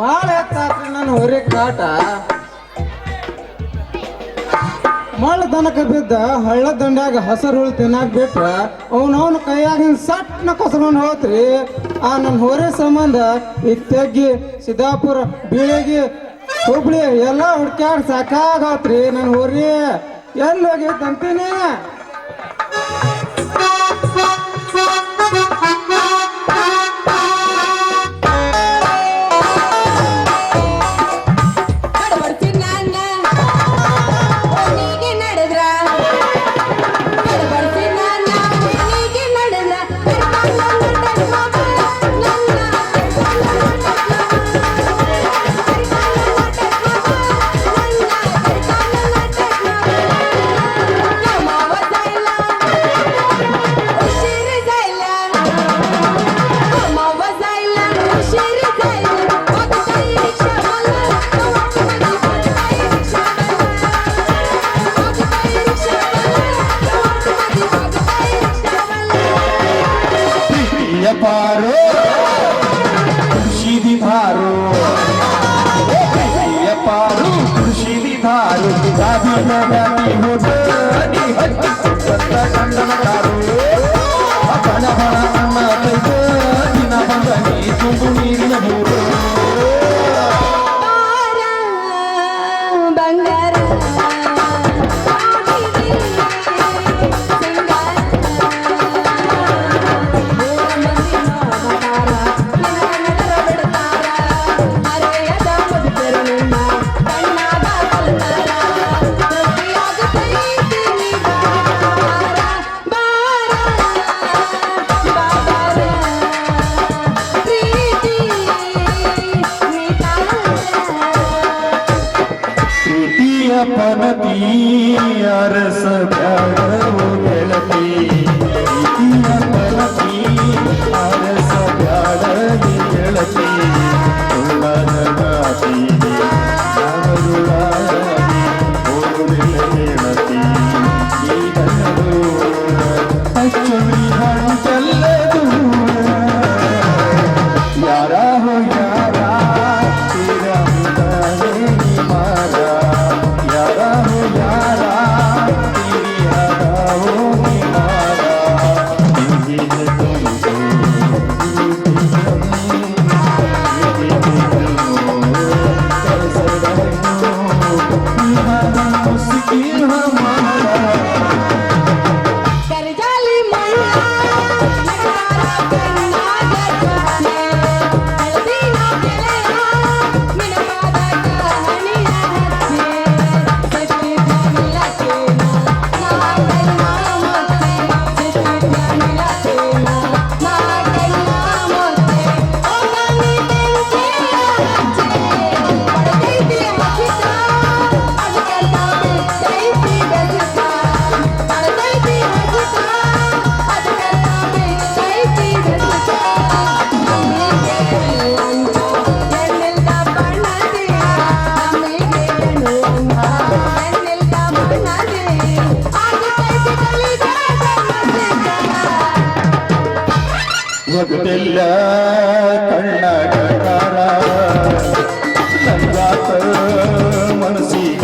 ಭಾಳ ಎತ್ತಾತ್ರಿ ನಾನು ಹೊರಗೆ ಕಾಟ ಮಳ ದನಕ ಬಿದ್ದ ಹಳ್ಳ ದಂಡ್ಯಾಗ ಹಸರುಳು ತಿನ್ನಾಕ್ ಬಿಟ್ರ ಅವನವನ ಕೈಯಾಗ ಸಟ್ನ ಕಸ್ಕೊಂಡು ಹೋತ್ರಿ. ಆ ನನ್ನ ಹೊರೆ ಸಂಬಂಧ ಇತ್ತಗ್ಗಿ ಸಿದ್ದಾಪುರ, ಬೀಳಗಿ, ಹುಬ್ಳಿ ಎಲ್ಲ ಹುಡ್ಕ್ಯಾಡ್ ಸಾಕಾಗತ್ರಿ ನನ್ನ ಹೊರಿ. ಎಲ್ಲಿ ಹೋಗಿತ್ತಂತೀನಿ దునియా పారో ఖుషిది భారో దునియా పారో ఖుషిది అపన బన దిన బందని ರಸ ಪ್ಯಾರವು ಕೆಳತಿ ಕೆಳತಿ ಅರಸ ಪ್ಯಾರದಿ ಕೆಳತಿ ಅಚ್ಚುರಿ ಹಣ ಚೆಲ್ಲದೆ ಜಗದೆಲ್ಲ ಕಣ್ಣಾಗ ಮನಸ್ಸಿಗೆ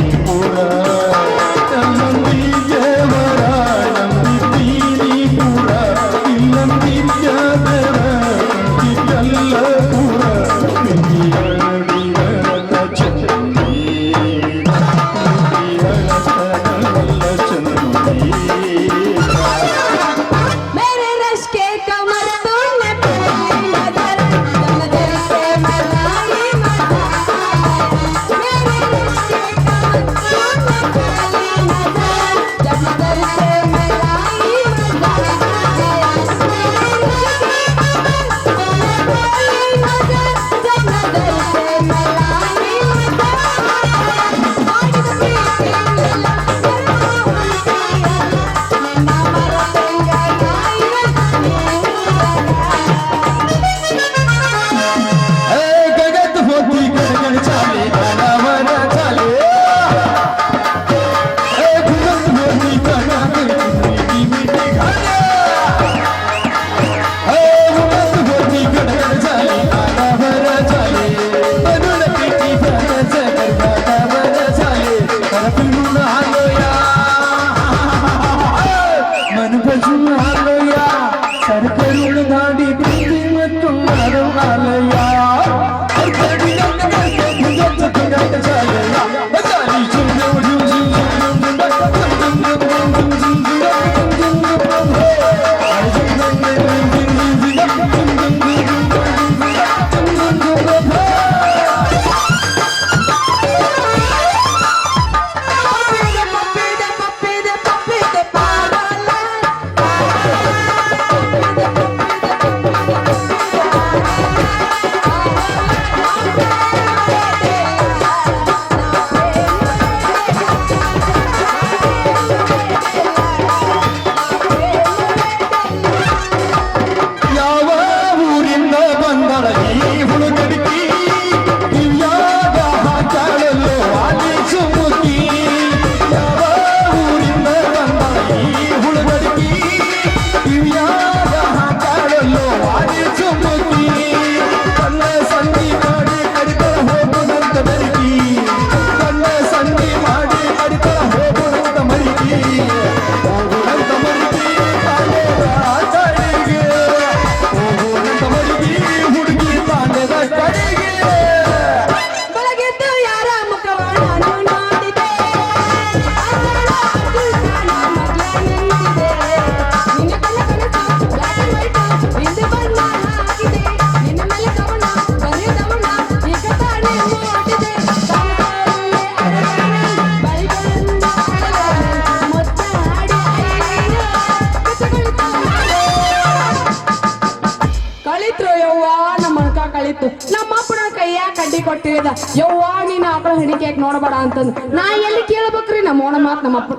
ಕೊಟ್ಟಿರಿದ ನೀನು ಆಕಳ ಹಿಡಿಕೆ ನೋಡಬೇಡ ಅಂತಂದು. ನಾ ಎಲ್ಲಿ ಕೇಳ್ಬೇಕ್ರಿ? ನಮ್ಮ ಓಣ ಮಾತ್ ನಮ್ಮ ಅಪ್ಪ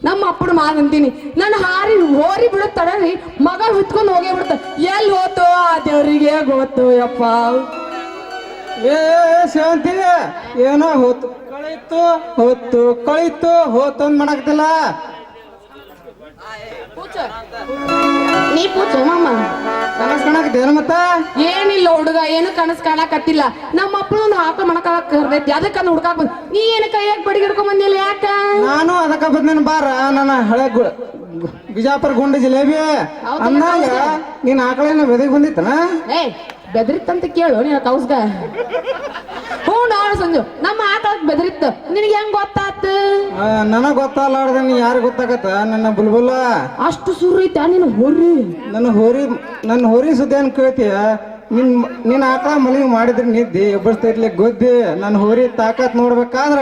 ನಮ್ಮ ಅಪ್ಪನ ಮಾತು ಅಂತೀನಿ ನನ್ನ ಹಾರಿ ಹೋರಿ ಬಿಡು ತಡರಿ. ಮಗ ಹುತ್ಕೊಂಡು ಹೋಗೇ ಬಿಡ್ತ ಎಲ್ಲಿ ಹೋತು ಆ ದೇವ್ರಿಗೆ ಗೊತ್ತು ಯಪ್ಪ. ಏ ಶಾಂತಿ ಏನೋ ಹೋತು. ಕಳಿತು ಹೋತು ಕಳಿತು ಹೋತು ಅಂದ್ ಮಾಡಾಕತ್ತಿಲ್ಲ. ನೀ ಪೂಜ ಮಾಮ ಕನಸ್ ಕಾಣಕತ್ತೇನು ಮತ್ತ? ಏನಿಲ್ಲ ಹುಡುಗ ಏನು ಕನಸು ಕಾಣಕತ್ತಿಲ್ಲ. ನಮ್ಮ ಅಪ್ಪನ ಆಕಳ ಮಣಕಾಲಕ್ ಕರ್ದೈತಿ ಅದಕ್ಕ ಹುಡ್ಕಾಕ್ ಬಂದ್ ನೀ ಏನು ಕೈಯಾಗ ಬಡಿಗಿಡ್ಕೊಂಡ್ ಬಂದಿಲ್ಲ ಯಾಕ? ನಾನು ಅದಕ್ಕ ಬಂದಿನ ಬಾರ ನನ್ನ ಹಳೆ ಬಿಜಾಪುರ ಗುಂಡ ಜಿಲೇಬಿ ಅಂದಾಗ ನೀನ್ ಆಕಳೇನ ಬೆದಗಿ ಬಂದಿತ್ತನ? ಏ ಬೆದರಿತ್ತಂತ ಕೇಳು ನೀನು ಕೌಸ್ಗ. ಹ್ಞೂ ನಾಳೆ ಸಂಜು ನಮ್ಮ ಆಕಳಕ್ ಬೆದರಿತ್ತು. ನಿನಗೆ ಹೆಂಗ್ ಗೊತ್ತಾತು? ನನಗ್ ಗೊತ್ತಲ್ಲಾರ್ದ ನೀ ಯಾರು ಗೊತ್ತಾಗತ್ತ? ನನ್ನ ಬುಲ್ಬುಲ್ಲ ಅಷ್ಟು ಸುರ್ರೈತ ನಿನ್ನ ಹೋರಿ. ನನ್ನ ಹೋರಿ ನನ್ನ ಹೋರಿ ಸುದ್ದಿ ಏನ್ ಕೇಳ್ತೀಯ? ನಿನ್ ನಿನ್ನ ಆಕಳ ಮಲಿಗೆ ಮಾಡಿದ್ರೆ ನಿದ್ದಿ ಎಬ್ಬಸ್ತೈತ್ಲಿ ಗೊದ್ದಿ ನನ್ನ ಹೋರಿ ತಾಕತ್ ನೋಡ್ಬೇಕಾದ್ರ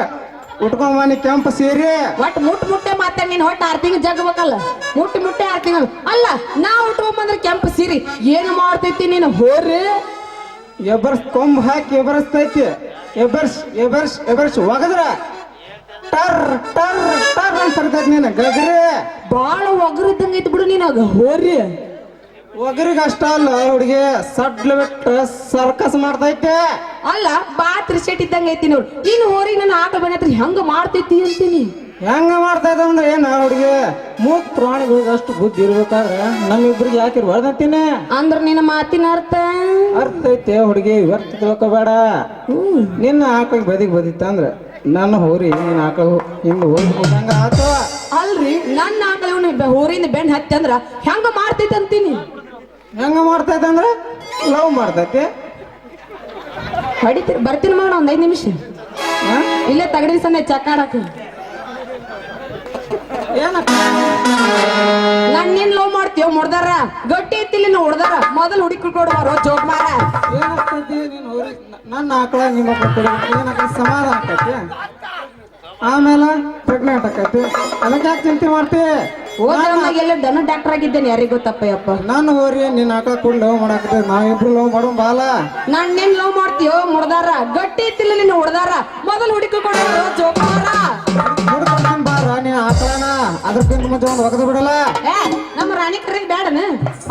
ಉಟ್ಕೊಂಡ್ ಬನ್ನಿ ಕೆಂಪು ಸೀರೆ. ಒಟ್ ಮುಟ್ ಮುಟ್ಟೆ ಮಾತಾಡಿ ನೀನ್ ಹೊಟ್ಟೆ ಆರ್ ತಿಂಗಳು ಜಗ್ಬೇಕಲ್ಲ? ಮುಟ್ಟಿ ಮುಟ್ಟೆ ಆರ್ ತಿಂಗಳು. ಅಲ್ಲ ನಾ ಉಟ್ಕೊಂಬಂದ್ರೆ ಕೆಂಪು ಸೀರೆ. ಏನು ಮಾಡ್ತೈತಿ ನೀನು ಹೋರಿ ಎಬ್ಬರ್ಸ್ ಕೊಂಬ್ ಹಾಕಿ ಎಬರಸ್ತೈತಿ. ಎಬರ್ಸ್ ಎಬರ್ಸ್ ಎಬರ್ಸ್ ಒಗದ್ರ. ಟರ್ ಟರ್ ಟರ್ ಅಂತ ನೀನು ಗಗ್ರೆ ಬಾಳ ಒಗರಿದ್ದಂಗ ಐತಿ ಬಿಡು ನೀನಾಗ ಹೋರ್ರಿ. ಒಗರಿಗೆ ಅಷ್ಟ ಅಲ್ಲ ಹುಡುಗಿ ಸಡ್ಲ ಬಿಟ್ಟು ಸರ್ಕಸ್ ಮಾಡ್ತೈತೆ. ಅಲ್ಲ ಬಾತ್ರಿ ಸೆಟ್ ಇದ್ದಂಗ ಐತಿ ನೋಡು. ಇನ್ನು ಹೋರಿ ನನ್ನ ಆಟ ಹತ್ರ ಹೆಂಗ ಮಾಡ್ತೈತಿ ಅಂತೀನಿ. ಹೆಂಗ ಮಾಡ್ತೈತೆ ಅಂದ್ರೆ ಏನ ಹುಡುಗಿ? ಮೂಕ್ ಪ್ರಾಣಿಗಳಿಗೆ ಅಷ್ಟು ಬುದ್ಧಿ ಇರ್ಬೇಕಾದ್ರೆ ನಮ್ಮಿಬ್ರಿಗೆ ಯಾಕೆ ಹೊಡೆದತ್ತೀನಿ ಅಂದ್ರ ನಿನ್ನ ಮಾತಿನ ಅರ್ಥ? ಅರ್ಥ ಐತೆ ಹುಡುಗಿ ವ್ಯರ್ಥ ತಿಳ್ಕೊಬೇಡ. ನಿನ್ನ ಆಕಳಿಗೆ ಬದಿಗೆ ಬದಿತ್ತಂದ್ರೆ ನನ್ನ ಹೋರಿ ನಿನ್ನ ಆಕಳ ಹಿಂಗೆ ಹೋಗಿ ಹೋದಂಗ ಆತು. ಅಲ್ರಿ ನನ್ನ ಆಕಳ ಹೋರಿಂದ ಬೆಣ್ಣ ಹತ್ತಿ ಅಂದ್ರ ಹೆಂಗ ಮಾಡ್ತೈತಿ ಅಂತೀನಿ. ಹೆಂಗ ಮಾಡ್ತೈತೆ ಅಂದ್ರೆ ಲವ್ ಮಾಡ್ತೈತೆ. ಹೊಡಿತೀರಿ ಬರ್ತೀನಿ ಮಾಡ ಒಂದ್ ಐದ್ ನಿಮಿಷ? ಇಲ್ಲೇ ತಗಡಿ ಸಂದೆ ಚಕ್ಕಾಡಕ ಏನಕ್ಕ? ನನ್ನೇನ್ ಲವ್ ಮಾಡ್ತೀವ ಮುಡ್ದಾರ ಗಟ್ಟಿ ಇತ್ತಿಲ್ಲಿ ನೀವು ಹೊಡ್ದಾರ ಮೊದಲು ಹುಡುಕಿ ಕೊಡುವಾರ ಜೋಕ್ ಮಾರ. ಏನಾಗ್ತೈತಿ? ನೀನು ನನ್ನ ಆಕಳ ನಿಮ್ಮ ಏನಾಗ್ತೈತಿ? ಸಮಾಧಾನ ಆಕೈತಿ? ಆಮೇಲೆ ಪ್ರೆಗ್ನೆಂಟ್ ಆಕೈತಿ. ಅದಕ್ಕೆ ಯಾಕೆ ಚಿಂತೆ ಮಾಡ್ತಿ? ಹೋದ್ರಮ್ಮಾಗ ಎಲ್ಲ ದನ ಡಾಕ್ಟರ್ ಆಗಿದ್ದೇನೆ ಯಾರಿಗೂ ಗೊತ್ತಪ್ಪ ಯಪ್ಪ ನಾನು ಹೋರಿ ನಿನ್ನ ಆಕಳ ಕೂಡ ಲವ್ ಮಾಡಾಕತ್ತೆ ನಾವಿಬ್ರು ಲವ್ ಮಾಡೋ ಬಾಲ. ನನ್ನೇನ್ ಲವ್ ಮಾಡ್ತೀಯೋ ಮುಡ್ದಾರ? ಗಟ್ಟಿ ಇತ್ತಿಲ್ಲ ನಿನ್ನ ಹೊಡ್ದಾರ. ಮೊದಲು ಹುಡುಕಿ ಜೋಪಾರ. ಹುಡ್ಕೊಂಡ್ ಬಾರ ನೀನ್ ಆಕಳನ ಅದ್ರಕ್ಕಿಂತ ಮುಂಚೆ ಒಂದು ಒಗದು ಬಿಡಲ್ಲ. ಏ ನಮ್ಮ ರಾಣಿ ಕರೆಗೆ ಬೇಡನ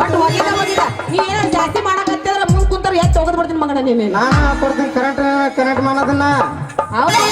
ಬಟ್ ಒಗಿದ ಒಗಿದ ನೀ ಏನ ಜಾಸ್ತಿ ಮಾಡಕತ್ತಿದ್ರ ಮುಂದ್ ಕುಂತಾರ ಎತ್ತು ಹೋಗದ್ ಬಿಡ್ತೀನಿ ಮಗನ ನೀನು ನಾ ಕೊಡ್ತೀನಿ ಕರೆಂಟ್ ಕರೆಂಟ್ ಮಾಡೋದನ್ನ ಹೌದಾ?